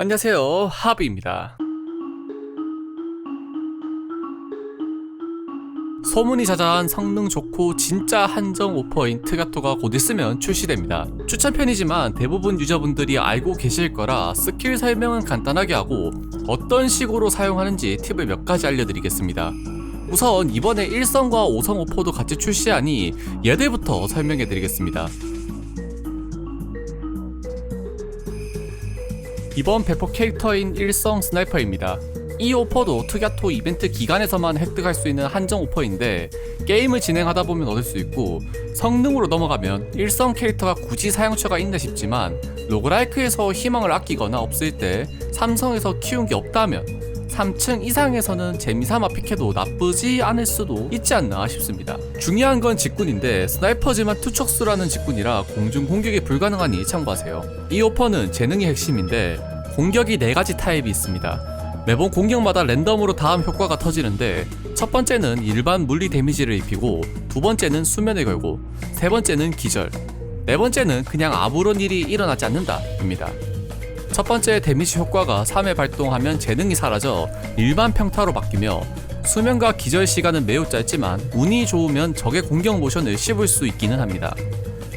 안녕하세요. 하비입니다. 소문이 자자한 성능 좋고 진짜 한정 오퍼인 트가토가 곧 있으면 출시됩니다. 추천편이지만 대부분 유저분들이 알고 계실 거라 스킬 설명은 간단하게 하고 어떤 식으로 사용하는지 팁을 몇 가지 알려드리겠습니다. 우선 이번에 1성과 5성 오퍼도 같이 출시하니 얘들부터 설명해드리겠습니다 이번 배포 캐릭터인 일성 스나이퍼입니다. 이 오퍼도 특야토 이벤트 기간에서만 획득할 수 있는 한정 오퍼인데 게임을 진행하다 보면 얻을 수 있고 성능으로 넘어가면 일성 캐릭터가 굳이 사용처가 있나 싶지만 로그라이크에서 희망을 아끼거나 없을 때 삼성에서 키운 게 없다면 3층 이상에서는 재미삼아 픽해도 나쁘지 않을 수도 있지 않나 싶습니다. 중요한 건 직군인데 스나이퍼지만 투척수라는 직군이라 공중 공격이 불가능하니 참고하세요. 이 오퍼는 재능이 핵심인데 공격이 4가지 타입이 있습니다. 매번 공격마다 랜덤으로 다음 효과가 터지는데 첫 번째는 일반 물리 데미지를 입히고 두 번째는 수면을 걸고 세 번째는 기절 네 번째는 그냥 아무런 일이 일어나지 않는다 입니다. 첫 번째 데미지 효과가 3회 발동하면 재능이 사라져 일반 평타로 바뀌며 수면과 기절 시간은 매우 짧지만 운이 좋으면 적의 공격 모션을 씹을 수 있기는 합니다.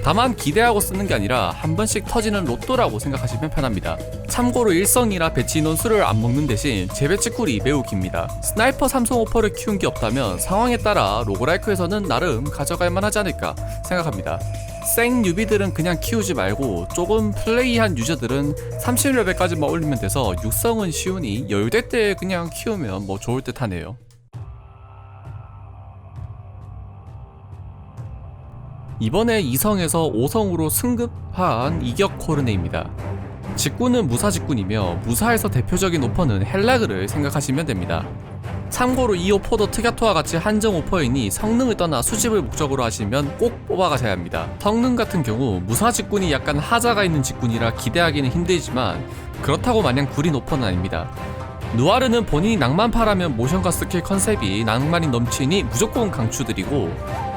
다만 기대하고 쓰는 게 아니라 한 번씩 터지는 로또라고 생각하시면 편합니다. 참고로 일성이라 배치 인원 수를 안 먹는 대신 재배치 쿨이 매우 깁니다. 스나이퍼 삼성 오퍼를 키운 게 없다면 상황에 따라 로그라이크에서는 나름 가져갈 만하지 않을까 생각합니다. 생 뉴비들은 그냥 키우지 말고 조금 플레이한 유저들은 30레벨까지만 올리면 돼서 육성은 쉬우니 여유될 때 그냥 키우면 뭐 좋을 듯 하네요. 이번에 2성에서 5성으로 승급한 이격 코르네입니다. 직군은 무사 직군이며 무사에서 대표적인 오퍼는 헬라그를 생각하시면 됩니다. 참고로 이 오퍼도 트가토와 같이 한정 오퍼이니 성능을 떠나 수집을 목적으로 하시면 꼭 뽑아가셔야 합니다. 성능 같은 경우 무사 직군이 약간 하자가 있는 직군이라 기대하기는 힘들지만 그렇다고 마냥 구린 오퍼는 아닙니다. 누아르는 본인이 낭만파라면 모션과 스킬 컨셉이 낭만이 넘치니 무조건 강추드리고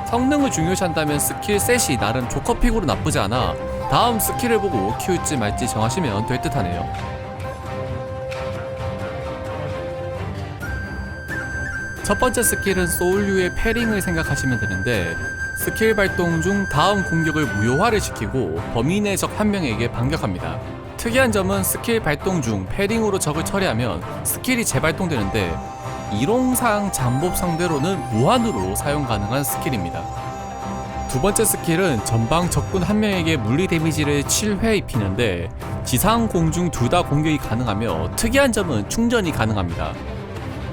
성능을 중요시한다면 스킬 셋이 나름 조커픽으로 나쁘지 않아 다음 스킬을 보고 키울지 말지 정하시면 될 듯하네요. 첫 번째 스킬은 소울류의 패링을 생각하시면 되는데 스킬 발동 중 다음 공격을 무효화를 시키고 범인의 적 한 명에게 반격합니다. 특이한 점은 스킬 발동 중 패링으로 적을 처리하면 스킬이 재발동되는데 이론상 잠복 상대로는 무한으로 사용 가능한 스킬입니다. 두 번째 스킬은 전방 적군 한 명에게 물리 데미지를 7회 입히는데 지상 공중 둘 다 공격이 가능하며 특이한 점은 충전이 가능합니다.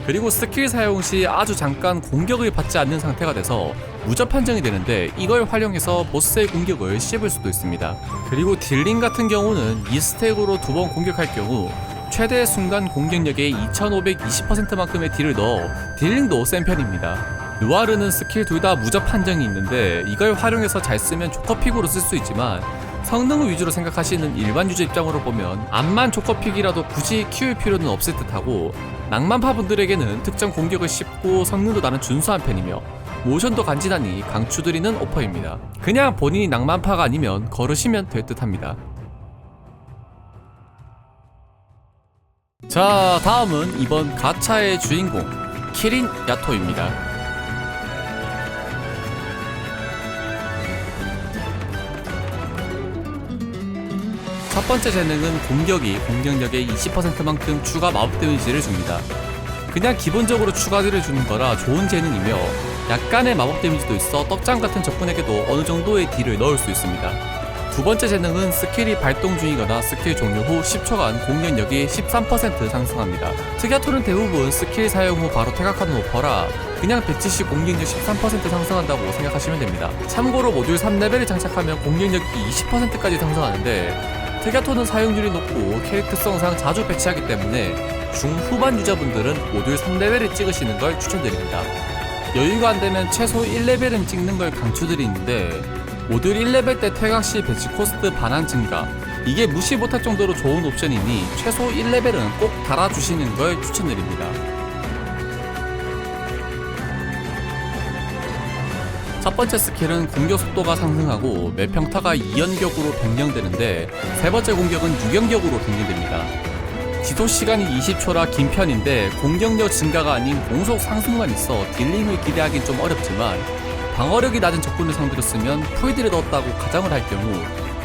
그리고 스킬 사용 시 아주 잠깐 공격을 받지 않는 상태가 돼서 무적 판정이 되는데 이걸 활용해서 보스의 공격을 씹을 수도 있습니다. 그리고 딜링 같은 경우는 이 스택으로 두 번 공격할 경우 최대 순간 공격력의 2520%만큼의 딜을 넣어 딜링도 센 편입니다. 누아르는 스킬 둘 다 무적 판정이 있는데 이걸 활용해서 잘 쓰면 조커픽으로 쓸 수 있지만 성능을 위주로 생각하시는 일반 유저 입장으로 보면 암만 조커픽이라도 굳이 키울 필요는 없을 듯하고 낭만파 분들에게는 특정 공격을 씹고 성능도 나는 준수한 편이며 모션도 간지나니 강추드리는 오퍼입니다. 그냥 본인이 낭만파가 아니면 걸으시면 될 듯합니다. 자, 다음은 이번 가차의 주인공 키린 야토입니다. 첫 번째 재능은 공격이 공격력의 20%만큼 추가 마법 데미지를 줍니다. 그냥 기본적으로 추가를 주는 거라 좋은 재능이며 약간의 마법 데미지도 있어 떡장 같은 적군에게도 어느 정도의 딜을 넣을 수 있습니다. 두 번째 재능은 스킬이 발동 중이거나 스킬 종료 후 10초간 공격력이 13% 상승합니다. 특야토는 대부분 스킬 사용 후 바로 퇴각하는 오퍼라 그냥 배치 시 공격력 13% 상승한다고 생각하시면 됩니다. 참고로 모듈 3레벨을 장착하면 공격력이 20%까지 상승하는데 특야토는 사용률이 높고 캐릭터성상 자주 배치하기 때문에 중후반 유저분들은 모듈 3레벨을 찍으시는 걸 추천드립니다. 여유가 안 되면 최소 1레벨은 찍는 걸 강추드리는데 모듈 1레벨 때 퇴각 시 배치 코스트 반환 증가 이게 무시 못할 정도로 좋은 옵션이니 최소 1레벨은 꼭 달아주시는 걸 추천드립니다. 첫 번째 스킬은 공격 속도가 상승하고 매 평타가 2연격으로 변경되는데 세 번째 공격은 6연격으로 변경됩니다. 지도 시간이 20초라 긴 편인데 공격력 증가가 아닌 공속 상승만 있어 딜링을 기대하기는 좀 어렵지만 방어력이 낮은 적군을 상대로 쓰면 풀딜을 넣었다고 가정을 할 경우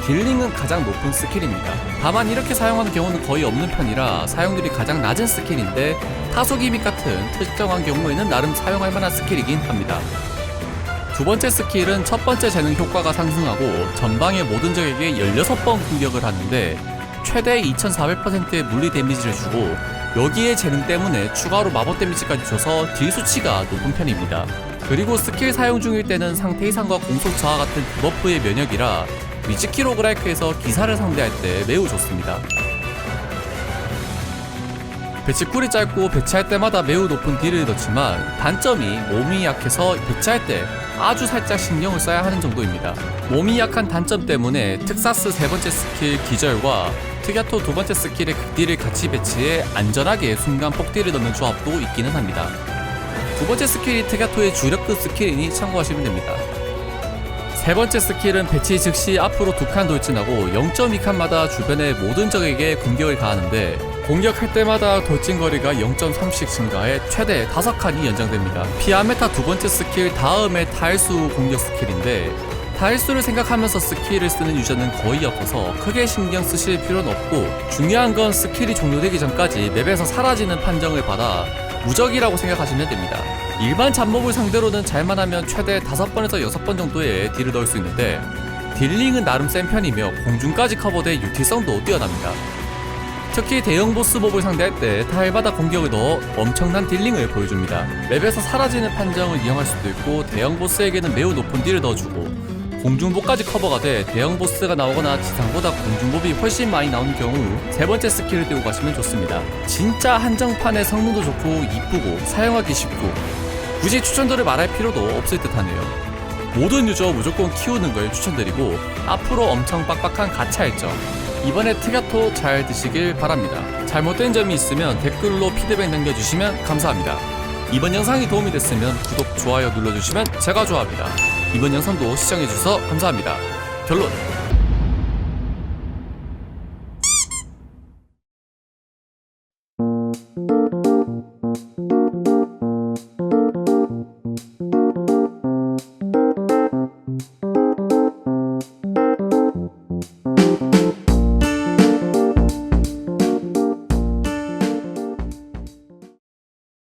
딜링은 가장 높은 스킬입니다. 다만 이렇게 사용하는 경우는 거의 없는 편이라 사용률이 가장 낮은 스킬인데 타소 기믹 같은 특정한 경우에는 나름 사용할 만한 스킬이긴 합니다. 두 번째 스킬은 첫 번째 재능 효과가 상승하고 전방의 모든 적에게 16번 공격을 하는데 최대 2400%의 물리 데미지를 주고 여기에 재능 때문에 추가로 마법 데미지까지 줘서 딜 수치가 높은 편입니다. 그리고 스킬 사용 중일 때는 상태 이상과 공속 저하 같은 디버프의 면역이라 위즈키로 그라이크에서 기사를 상대할 때 매우 좋습니다. 배치쿨이 짧고 배치할 때마다 매우 높은 딜을 넣지만 단점이 몸이 약해서 배치할 때 아주 살짝 신경을 써야 하는 정도입니다. 몸이 약한 단점 때문에 특사스 세 번째 스킬 기절과 특야토 두 번째 스킬의 극딜을 같이 배치해 안전하게 순간 폭딜을 넣는 조합도 있기는 합니다. 두 번째 스킬이 특야토의 주력급 스킬이니 참고하시면 됩니다. 세 번째 스킬은 배치 즉시 앞으로 두 칸 돌진하고 0.2칸마다 주변의 모든 적에게 공격을 가하는데 공격할 때마다 돌진 거리가 0.3씩 증가해 최대 5칸이 연장됩니다. 피아메타 두 번째 스킬 다음에 타일수 공격 스킬인데 타일수를 생각하면서 스킬을 쓰는 유저는 거의 없어서 크게 신경 쓰실 필요는 없고 중요한 건 스킬이 종료되기 전까지 맵에서 사라지는 판정을 받아 무적이라고 생각하시면 됩니다. 일반 잡몹을 상대로는 잘만 하면 최대 5번에서 6번 정도의 딜을 넣을 수 있는데 딜링은 나름 센 편이며 공중까지 커버돼 유틸성도 뛰어납니다. 특히 대형 보스 몹을 상대할 때 타일마다 공격을 넣어 엄청난 딜링을 보여줍니다. 맵에서 사라지는 판정을 이용할 수도 있고 대형 보스에게는 매우 높은 딜을 넣어주고 공중보까지 커버가 돼 대형 보스가 나오거나 지상보다 공중보이 훨씬 많이 나오는 경우 세 번째 스킬을 띄고 가시면 좋습니다. 진짜 한정판의 성능도 좋고 이쁘고 사용하기 쉽고 굳이 추천도를 말할 필요도 없을 듯 하네요. 모든 유저 무조건 키우는 걸 추천드리고 앞으로 엄청 빡빡한 가차 일정 이번에 특야토 잘 드시길 바랍니다. 잘못된 점이 있으면 댓글로 피드백 남겨주시면 감사합니다. 이번 영상이 도움이 됐으면 구독, 좋아요 눌러주시면 제가 좋아합니다. 이번 영상도 시청해주셔서 감사합니다. 결론